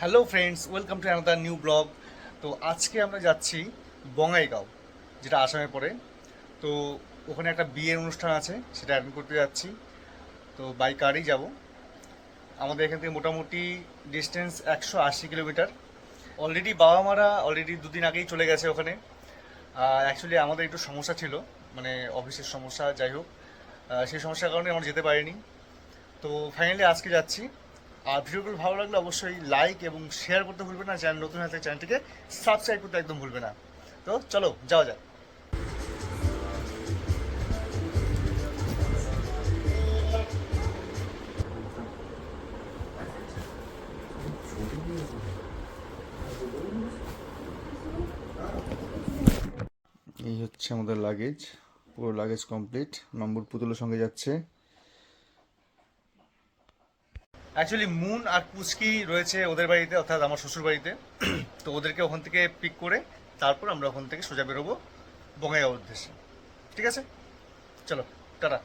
Hello friends welcome to another new blog তো আজকে আমরা যাচ্ছি বঙ্গাইগাঁও, যেটা আসামে পড়ে তো ওখানে একটা বিয়ের অনুষ্ঠান আছে, সেটা অ্যাটেন্ড করতে যাচ্ছি। তো বাই কারেই যাব। আমাদের এখান থেকে মোটামুটি ডিস্টেন্স একশো আশি কিলোমিটার। অলরেডি বাবা মারা অলরেডি দুদিন আগেই চলে গেছে ওখানে। অ্যাকচুয়ালি আমাদের একটু সমস্যা ছিল মানে অফিসের সমস্যা, যাই হোক। সেই সমস্যার কারণে আমরা যেতে পারিনি। তো ফাইনালি আজকে যাচ্ছি। আর ভিডিওগুলো ভালো লাগলে অবশ্যই লাইক এবং শেয়ার করতে ভুলবে না। চ্যানেল নতুন হাতে চ্যানেলটিকে সাবস্ক্রাইব করতে একদম ভুলবে না। তো চলো, যাওয়া যাক। এই হচ্ছে আমাদের লাগেজ পুরো লাগেজ কমপ্লিট নম্বর পুতুলের সঙ্গে যাচ্ছে। অ্যাকচুয়ালি মুন আর পুচকি রয়েছে ওদের বাড়িতে, অর্থাৎ আমার শ্বশুর বাড়িতে। তো ওদেরকে ওখান থেকে পিক করে তারপর আমরা ওখান থেকে সোজা বেরোবো বঙ্গাইগাঁও উদ্দেশ্যে। ঠিক আছে? চলো, টাটা।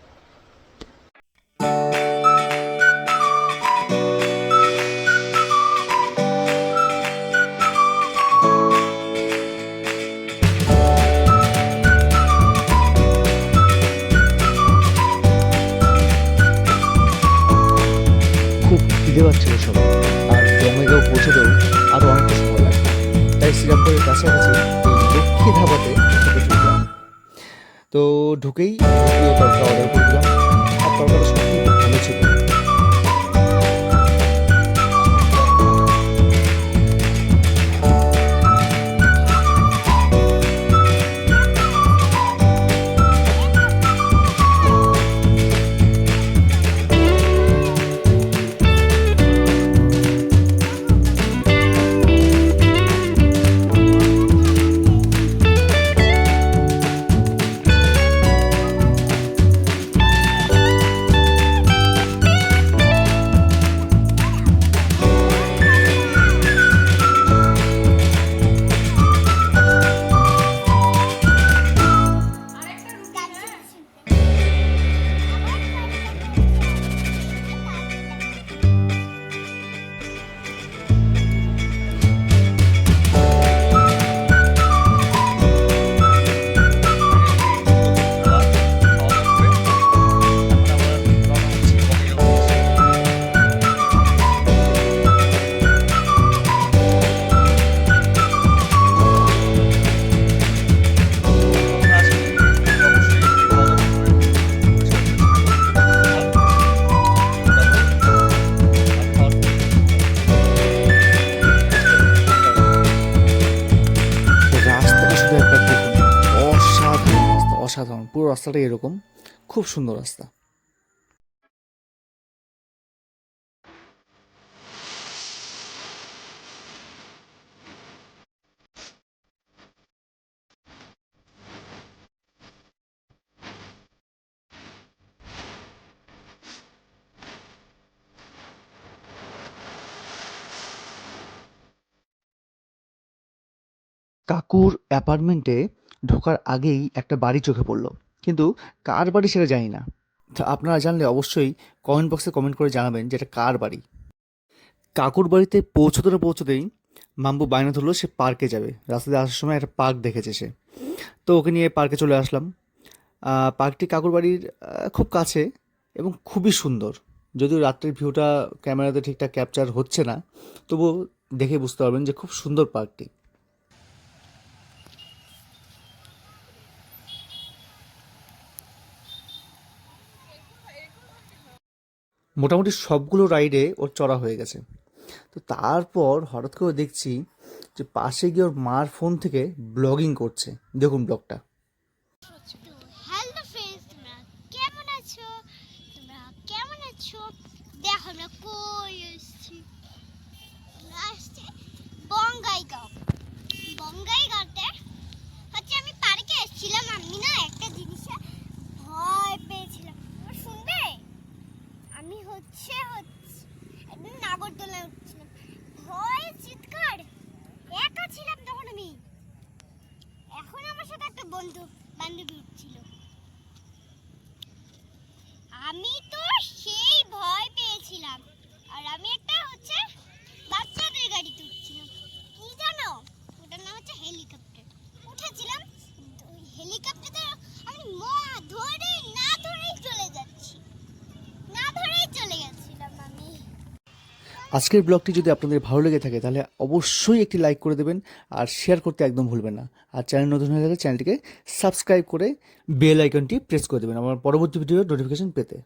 খিদে পাচ্ছিল সব আর বঙ্গাইগাঁও পৌঁছতেও আরও অনেকটা সময় লাগে তাই শ্রীরামপুরের কাছাকাছি লক্ষ্মী ধাবাতে তো ঢুকেই তরকা অর্ডার করলাম আর তরকাটা সত্যি খুব ভালো ছিল। অসাধারণ পুরো রাস্তাটাই এরকম। খুব সুন্দর রাস্তা। কাকুর অ্যাপার্টমেন্টে ঢোকার আগেই একটা বাড়ি চোখে পড়ল। কিন্তু কার বাড়ি সেটা জানি না। তা আপনারা জানলে অবশ্যই কমেন্ট বক্সে কমেন্ট করে জানাবেন যে এটা কার বাড়ি। কাকুর বাড়িতে পৌঁছতে না পৌঁছতেই মাম্বু বায়না ধরলো সে পার্কে যাবে। রাস্তাতে আসার সময় একটা পার্ক দেখেছে সে। তো ওকে নিয়ে পার্কে চলে আসলাম। পার্কটি কাকুর বাড়ির খুব কাছে এবং খুবই সুন্দর। যদিও রাত্রের ভিউটা ক্যামেরাতে ঠিকঠাক ক্যাপচার হচ্ছে না, তবুও দেখে বুঝতে পারবেন যে খুব সুন্দর পার্কটি। মোটামুটি সবগুলো রাইডে ওর চড়া হয়ে গেছে। তো তারপর হঠাৎ করে দেখছি যে পাশে গিয়ে ওর মার ফোন থেকে ব্লগিং করছে। দেখুন ব্লগটা বঙ্গাইগাঁও। বঙ্গাইগাঁওতে আজকের ব্লগটি যদি আপনাদের ভালো লেগে থাকে, তাহলে অবশ্যই একটি লাইক করে দেবেন আর শেয়ার করতে একদম ভুলবেন না। আর চ্যানেল নতুন হয়ে গেলে চ্যানেলটিকে সাবস্ক্রাইব করে বেল আইকনটি প্রেস করে দেবেন। আমার পরবর্তী ভিডিওর নোটিফিকেশন পেতে।